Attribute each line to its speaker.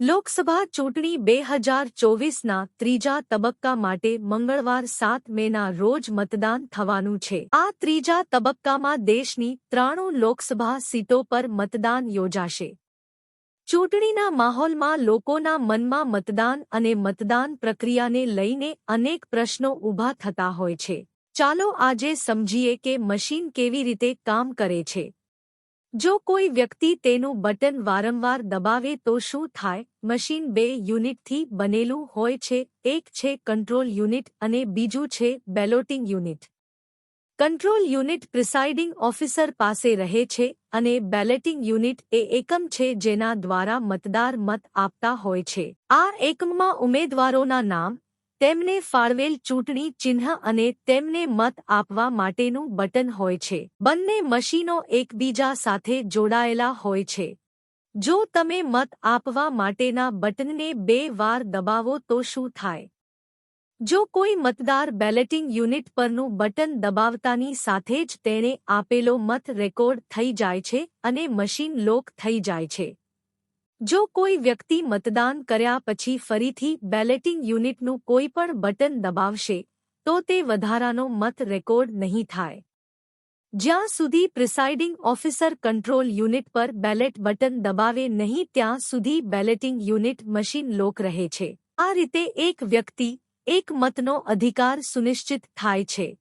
Speaker 1: લોકસભા ચૂંટણી બે હજાર ચોવીસના ત્રીજા તબક્કા માટે મંગળવાર સાત મેના રોજ મતદાન થવાનું છે. આ ત્રીજા તબક્કામાં દેશની ત્રાણું લોકસભા સીટો પર મતદાન યોજાશે. ચૂંટણીના માહોલમાં લોકોના મનમાં મતદાન અને મતદાન પ્રક્રિયાને લઈને અનેક પ્રશ્નો ઊભા થતા હોય છે. ચાલો આજે સમજીએ કે મશીન કેવી રીતે કામ કરે છે. જો કોઈ વ્યક્તિ તેનું બટન વારંવાર દબાવે તો શું થાય? મશીન બે યુનિટથી બનેલું હોય છે. એક છે કંટ્રોલ યુનિટ અને બીજું છે balloting unit. Control unit presiding officer પાસે રહે છે અને બેલેટિંગ યુનિટ એ એકમ છે જેના દ્વારા મતદાર મત આપતા હોય છે. આ એકમમાં ઉમેદવારોના નામ તેમને ફાળવેલ ચૂંટણી ચિહ્ન અને તેમને મત આપવા માટેનું બટન હોય છે. બંને મશીનો એકબીજા સાથે જોડાયેલા હોય છે. જો તમે મત આપવા માટેના બટનને બે વાર દબાવો તો શું થાય? જો કોઈ મતદાર બેલેટિંગ યુનિટ પરનું બટન દબાવતાની સાથે જ તેણે આપેલો મત રેકોર્ડ થઈ જાય છે અને મશીન લોક થઈ જાય છે. જો કોઈ વ્યક્તિ મતદાન કર્યા પછી ફરીથી બેલેટિંગ યુનિટનું કોઈ પણ બટન દબાવશે, તો તે વધારાનો મત રેકોર્ડ નહીં થાય. જ્યાં સુધી પ્રિસાઇડિંગ ઓફિસર કંટ્રોલ યુનિટ પર બેલેટ બટન દબાવે નહીં, ત્યાં સુધી બેલેટિંગ યુનિટ મશીન લોક રહે છે. આ રીતે એક વ્યક્તિ, એક મતનો અધિકાર સુનિશ્ચિત થાય છે.